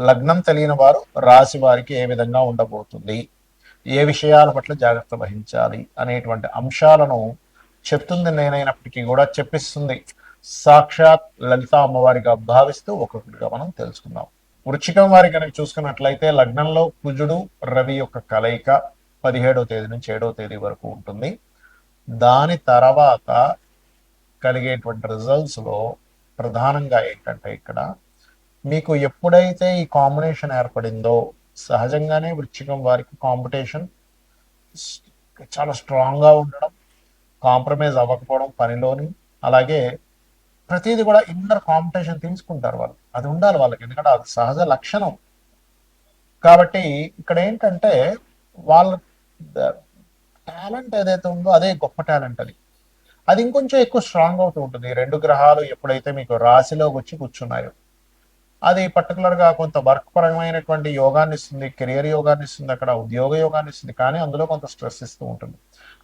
లగ్నం తెలియని వారు రాశి వారికి ఏ విధంగా ఉండబోతుంది? ఏ విషయాల పట్ల జాగ్రత్త వహించాలి? అనేటువంటి అంశాలను చెప్తుంది నేనైనప్పటికీ కూడా చెప్పిస్తుంది. సాక్షాత్ లలిత అమ్మవారిగా భావిస్తూ ఒక్కొక్కటిగా మనం తెలుసుకుందాం. వృచ్చికం వారి కనుక చూసుకున్నట్లయితే లగ్నంలో కుజుడు రవి యొక్క కలయిక పదిహేడవ తేదీ నుంచి ఏడవ తేదీ వరకు ఉంటుంది. దాని తర్వాత కలిగేటువంటి రిజల్ట్స్లో ప్రధానంగా ఏంటంటే ఇక్కడ మీకు ఎప్పుడైతే ఈ కాంబినేషన్ ఏర్పడిందో సహజంగానే వృచ్చికం వారికి కాంపిటీషన్ చాలా స్ట్రాంగ్గా ఉండడం కాంప్రమైజ్ అవ్వకపోవడం పనిలోని అలాగే ప్రతిదీ కూడా ఇన్నర్ కాంపిటీషన్ తీసుకుంటారు వాళ్ళు. అది ఉండాలి వాళ్ళకి ఎందుకంటే అది సహజ లక్షణం. కాబట్టి ఇక్కడ ఏంటంటే వాళ్ళ టాలెంట్ ఏదైతే ఉందో అదే గొప్ప టాలెంట్ అది. అది ఇంకొంచెం ఎక్కువ స్ట్రాంగ్ అవుతూ ఉంటుంది. రెండు గ్రహాలు ఎప్పుడైతే మీకు రాశిలోకి వచ్చి కూర్చున్నాయో. అది పర్టికులర్గా కొంత వర్క్ పరమైనటువంటి యోగాన్ని ఇస్తుంది కెరియర్ యోగాన్ని ఇస్తుంది అక్కడ ఉద్యోగ యోగాన్ని ఇస్తుంది కానీ అందులో కొంత స్ట్రెస్ ఇస్తూ ఉంటుంది.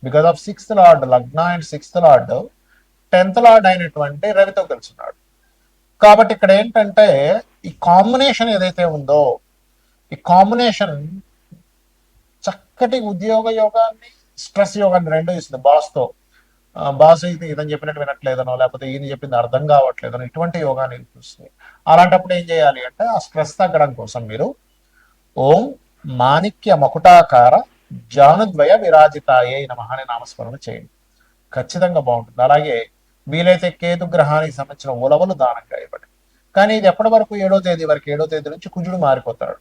బికాస్ ఆఫ్ సిక్స్త్ లార్డ్ లగ్న and sixth lord tenth lord అయినటువంటి రవితో కలిసినాడు కాబట్టి ఇక్కడ ఏంటంటే ఈ కాంబినేషన్ ఏదైతే ఉందో ఈ కాంబినేషన్ చక్కటి ఉద్యోగ యోగాన్ని స్ట్రెస్ యోగాన్ని రెండో ఇస్తుంది బాస్తో బాస్ అయితే ఇదని చెప్పినట్టు వినట్లేదనో లేకపోతే ఈయన చెప్పింది అర్థం కావట్లేదనో ఇటువంటి యోగాన్ని చూస్తుంది. అలాంటప్పుడు ఏం చేయాలి అంటే ఆ స్ట్రెస్ తగ్గడం కోసం మీరు ఓం మాణిక్య మకుటాకార జానుద్వయ విరాజితాయే నమ అని నామస్మరణ చేయండి. ఖచ్చితంగా బాగుంటుంది. అలాగే వీలైతే కేతు గ్రహానికి సంబంధించిన ఉలవలు దానంగా ఇవ్వండి. కానీ ఇది ఎప్పటి వరకు ఏడో తేదీ వరకు ఏడో తేదీ నుంచి కుజుడు మారిపోతాడు.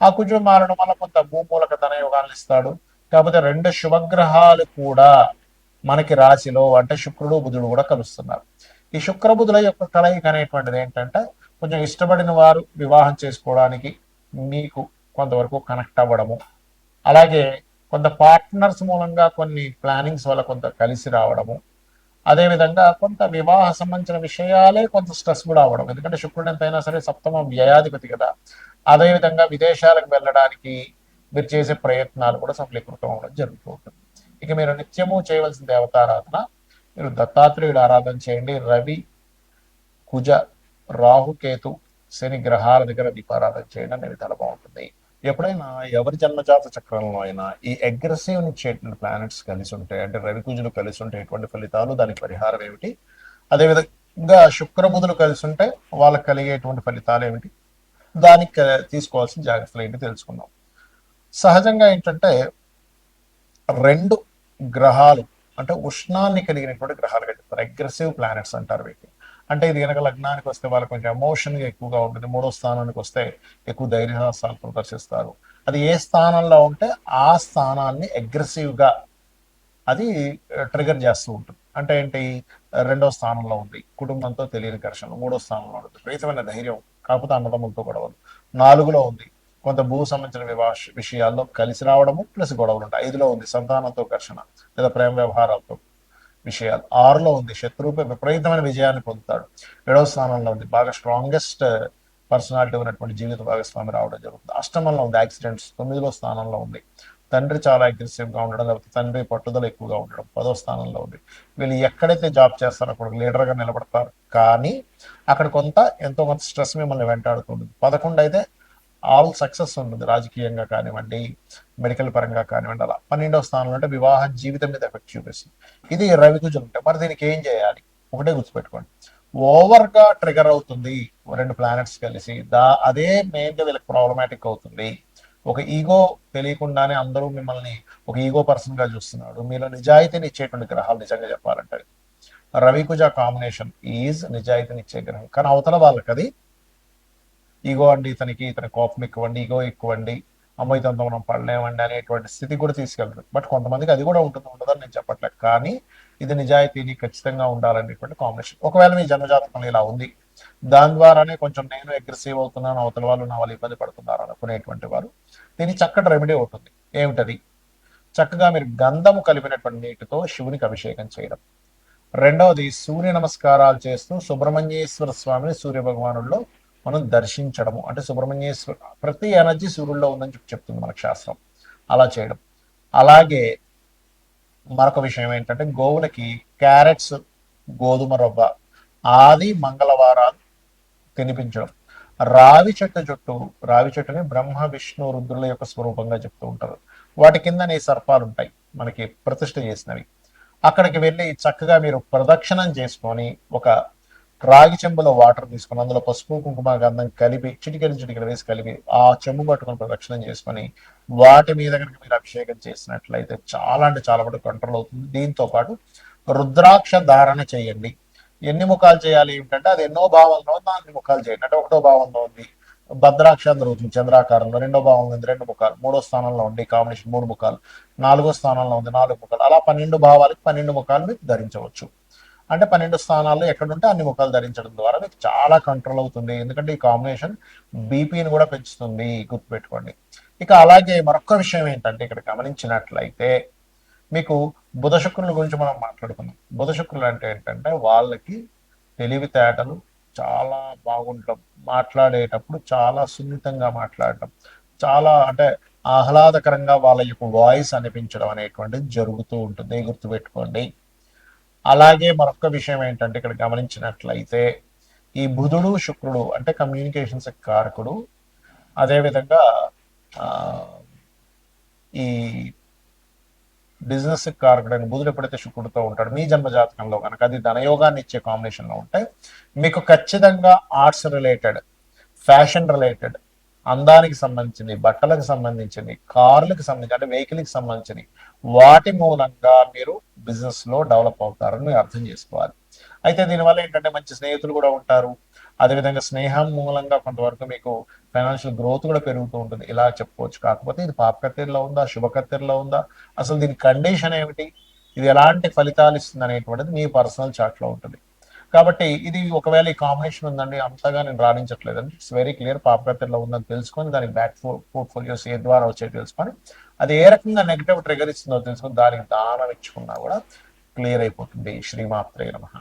ఆ కుజుడు మారడం వల్ల కొంత భూమూలక ధన యోగాలను ఇస్తాడు. కాకపోతే రెండు శుభగ్రహాలు కూడా మనకి రాశిలో అంటే శుక్రుడు బుధుడు కూడా కలుస్తున్నారు. ఈ శుక్రబుధుల యొక్క కలయిక అనేటువంటిది ఏంటంటే కొంచెం ఇష్టపడిన వారు వివాహం చేసుకోవడానికి మీకు కొంతవరకు కనెక్ట్ అవ్వడము. అలాగే కొంత పార్ట్నర్స్ మూలంగా కొన్ని ప్లానింగ్స్ వల్ల కొంత కలిసి రావడము. అదేవిధంగా కొంత వివాహ సంబంధించిన విషయాలే కొంత స్ట్రెస్ కూడా అవ్వడం. ఎందుకంటే శుక్రుడు ఎంతైనా సరే సప్తమ వ్యయాధిపతి కదా. అదేవిధంగా విదేశాలకు వెళ్ళడానికి మీరు చేసే ప్రయత్నాలు కూడా సఫలీకృతం అవ్వడం జరుగుతూ ఉంటుంది. ఇక మీరు నిత్యము చేయవలసిన దేవతారాధన మీరు దత్తాత్రేయుడు ఆరాధన చేయండి. రవి కుజ రాహుకేతు శని గ్రహాల దగ్గర దీపారాధన చేయడం అనేది చాలా బాగుంటుంది. ఎప్పుడైనా ఎవరి జన్మజాత చక్రంలో అయినా ఈ అగ్రెసివ్ ఇచ్చేటువంటి ప్లానెట్స్ కలిసి ఉంటాయి అంటే రవి కుజులు కలిసి ఉంటే ఎటువంటి ఫలితాలు దానికి పరిహారం ఏమిటి? అదేవిధంగా శుక్రబుధులు కలిసి ఉంటే వాళ్ళకి కలిగేటువంటి ఫలితాలు ఏమిటి? దానికి తీసుకోవాల్సిన జాగ్రత్తలు ఏంటి తెలుసుకుందాం. సహజంగా ఏంటంటే రెండు గ్రహాలు అంటే ఉష్ణాన్ని కలిగినటువంటి గ్రహాలుగా చెప్తారు అగ్రెసివ్ ప్లానెట్స్ అంటారు వీటిని. అంటే ఇది కనుక లగ్నానికి వస్తే వాళ్ళకి కొంచెం ఎమోషన్గా ఎక్కువగా ఉంటుంది. మూడో స్థానానికి వస్తే ఎక్కువ ధైర్యహాసాలు ప్రదర్శిస్తారు. అది ఏ స్థానంలో ఉంటే ఆ స్థానాన్ని అగ్రెసివ్గా అది ట్రిగర్ చేస్తూ ఉంటుంది. అంటే ఏంటి? రెండో స్థానంలో ఉంది. కుటుంబంతో తెలియని ఘర్షణ మూడో స్థానంలో ఉంటుంది. విపరీతమైన ధైర్యం కాకపోతే అన్నదమ్ములతో గొడవలు. నాలుగులో ఉంది. కొంత భూ సంబంధించిన వివాష విషయాల్లో కలిసి రావడము ప్లస్ గొడవలు ఉంటాయి. ఐదులో ఉంది సంతానంతో ఘర్షణ లేదా ప్రేమ వ్యవహారాలతో విషయాలు. ఆరులో ఉంది శత్రువుపై విపరీతమైన విజయాన్ని పొందుతాడు. ఏడవ స్థానంలో ఉంది బాగా స్ట్రాంగెస్ట్ పర్సనాలిటీ ఉన్నటువంటి జీవిత భాగస్వామి రావడం జరుగుతుంది. అష్టమంలో ఉంది యాక్సిడెంట్స్ తొమ్మిదిలో స్థానంలో ఉంది. తండ్రి చాలా అగ్రెసివ్గా ఉండడం లేకపోతే తండ్రి పట్టుదల ఎక్కువగా ఉండడం పదో స్థానంలో ఉంది. వీళ్ళు ఎక్కడైతే జాబ్ చేస్తారో అక్కడ లీడర్గా నిలబడతారు. కానీ అక్కడ కొంత ఎంతో కొంత స్ట్రెస్ మిమ్మల్ని వెంటాడుతుంది పదకొండు అయితే ఆల్ సక్సెస్ ఉంటుంది రాజకీయంగా కానివ్వండి మెడికల్ పరంగా కానివ్వండి అలా పన్నెండవ స్థానంలో అంటే వివాహ జీవితం మీద ఎఫెక్ట్ చూపిస్తుంది. ఇది రవి అంటే మరి దీనికి ఏం చేయాలి? ఒకటే గుర్తుపెట్టుకోండి. ఓవర్గా ట్రిగర్ అవుతుంది రెండు ప్లానెట్స్ కలిసి. దా అదే మెయిన్గా వీళ్ళకి ప్రాబ్లమాటిక్ అవుతుంది. ఒక ఈగో తెలియకుండానే అందరూ మిమ్మల్ని ఒక ఈగో పర్సన్గా చూస్తున్నాడు. మీలో నిజాయితీని ఇచ్చేటువంటి గ్రహాలు నిజంగా చెప్పాలంటే రవికుజ కాంబినేషన్ ఈజ్ నిజాయితీని ఇచ్చే గ్రహం. కానీ అవతల వాళ్ళకి అది ఈగో అండి ఇతనికి ఇతని కోపం ఎక్కువండి ఈగో ఎక్కువండి అమ్మాయి తనతో మనం పడలేమండి అనేటువంటి స్థితి కూడా తీసుకెళ్తారు బట్ కొంతమందికి అది కూడా ఉంటుంది ఉండదని నేను చెప్పట్లేదు. కానీ ఇది నిజాయితీని ఖచ్చితంగా ఉండాలనేటువంటి కాంబినేషన్ ఒకవేళ మీ జన్మజాతకంలో ఇలా ఉంది దాని ద్వారానే కొంచెం నేను అగ్రెసివ్ అవుతున్నాను అవతల వాళ్ళు నా వాళ్ళు ఇబ్బంది పడుతున్నారు అనుకునేటువంటి వారు దీనికి చక్కటి రెమెడీ అవుతుంది. ఏమిటది? చక్కగా మీరు గంధము కలిపినటువంటి నీటితో శివునికి అభిషేకం చేయడం. రెండవది సూర్య నమస్కారాలు చేస్తూ సుబ్రహ్మణ్యేశ్వర స్వామిని సూర్య భగవానుల్లో మనం దర్శించడము. అంటే సుబ్రహ్మణ్యేశ్వర ప్రతి ఎనర్జీ సూర్యుల్లో ఉందని చెప్పి చెప్తుంది మనకు శాస్త్రం. అలా చేయడం. అలాగే మరొక విషయం ఏంటంటే గోవులకి క్యారెట్స్ గోధుమ రవ్వ ఆది మంగళవారాలు తినిపించడం. రావి చెట్టు చుట్టూ రావి చెట్టుని బ్రహ్మ విష్ణు రుద్రుల యొక్క స్వరూపంగా చెప్తూ ఉంటారు. వాటి కిందనే సర్పాలు ఉంటాయి మనకి ప్రతిష్ట చేసినవి. అక్కడికి వెళ్ళి చక్కగా మీరు ప్రదక్షిణం చేసుకొని ఒక రాగి చెంబులో వాటర్ తీసుకొని అందులో పసుపు కుంకుమ గంధం కలిపి చిటికెలు చిటికెలు వేసి కలిపి ఆ చెంబు పట్టుకొని ప్రదక్షిణం చేసుకొని వాటి మీద కనుక మీరు అభిషేకం చేసినట్లయితే చాలా అంటే చాలా మటుకు కంట్రోల్ అవుతుంది. దీంతో పాటు రుద్రాక్ష ధారణ చేయండి. ఎన్ని ముఖాలు చేయాలి ఏమిటంటే అది ఎన్నో భావంలో ఉంది అన్ని ముఖాలు చేయండి. అంటే ఒకటో భావంలో ఉంది భద్రాక్ష జరుగుతుంది చంద్రాకారంలో రెండో భావంలో ఉంది రెండు ముఖాలు మూడో స్థానంలో ఉంది కాంబినేషన్ మూడు ముఖాలు నాలుగో స్థానంలో ఉంది నాలుగు ముఖాలు అలా పన్నెండు భావాలకు పన్నెండు ముఖాలు మీరు ధరించవచ్చు. అంటే పన్నెండు స్థానాల్లో ఎక్కడుంటే అన్ని ముఖాలు ధరించడం ద్వారా మీకు చాలా కంట్రోల్ అవుతుంది. ఎందుకంటే ఈ కాంబినేషన్ బీపీని కూడా పెంచుతుంది. గుర్తుపెట్టుకోండి. ఇక అలాగే మరొక విషయం ఏంటంటే ఇక్కడ గమనించినట్లయితే మీకు బుధ శుక్రుల గురించి మనం మాట్లాడుకున్నాం బుధ శుక్రులు అంటే ఏంటంటే వాళ్ళకి తెలివితేటలు చాలా బాగుంటాం మాట్లాడేటప్పుడు చాలా సున్నితంగా మాట్లాడటం. చాలా అంటే ఆహ్లాదకరంగా వాళ్ళ యొక్క వాయిస్ అనిపించడం అనేటువంటిది జరుగుతూ ఉంటుంది. గుర్తుపెట్టుకోండి. అలాగే మరొక విషయం ఏంటంటే ఇక్కడ గమనించినట్లయితే ఈ బుధుడు శుక్రుడు అంటే కమ్యూనికేషన్స్ కారకుడు అదేవిధంగా ఈ బిజినెస్ కారకుడైన బుధుడు ఎప్పుడైతే శుక్రుడితో ఉంటాడు మీ జన్మ జాతకంలో కనుక అది ధనయోగాన్ని ఇచ్చే కాంబినేషన్లో ఉంటే మీకు ఖచ్చితంగా ఆర్ట్స్ రిలేటెడ్ ఫ్యాషన్ రిలేటెడ్ అందానికి సంబంధించినవి బట్టలకు సంబంధించినవి కార్లకు సంబంధించి అంటే వెహికల్కి సంబంధించినవి. వాటి మూలంగా మీరు బిజినెస్లో డెవలప్ అవుతారని మీరు అర్థం చేసుకోవాలి. అయితే దీనివల్ల ఏంటంటే మంచి స్నేహితులు కూడా ఉంటారు. అదేవిధంగా స్నేహం మూలంగా కొంతవరకు మీకు ఫైనాన్షియల్ గ్రోత్ కూడా పెరుగుతూ ఉంటుంది. ఇలా చెప్పుకోవచ్చు. కాకపోతే ఇది పాపకత్తెరలో ఉందా? శుభకత్తెరలో ఉందా? అసలు దీని కండిషన్ ఏమిటి? ఇది ఎలాంటి ఫలితాలు ఇస్తుంది అనేటువంటిది మీ పర్సనల్ చాట్లో ఉంటుంది. కాబట్టి ఇది ఒకవేళ ఈ కాంబినేషన్ ఉందండి అంతగా నేను రాణించట్లేదండి. ఇట్స్ వెరీ క్లియర్ పాపకత్తెరలో ఉందని తెలుసుకొని దానికి బ్యాక్ పోర్ట్ఫోలియోస్ ఏ ద్వారా వచ్చే తెలుసుకొని అది ఏ రకంగా నెగిటివ్ ట్రిగర్ ఇస్తుందో తెలుసుకొని దానికి దానం ఇచ్చుకున్నా కూడా క్లియర్ అయిపోతుంది. శ్రీమాత్రే నమః.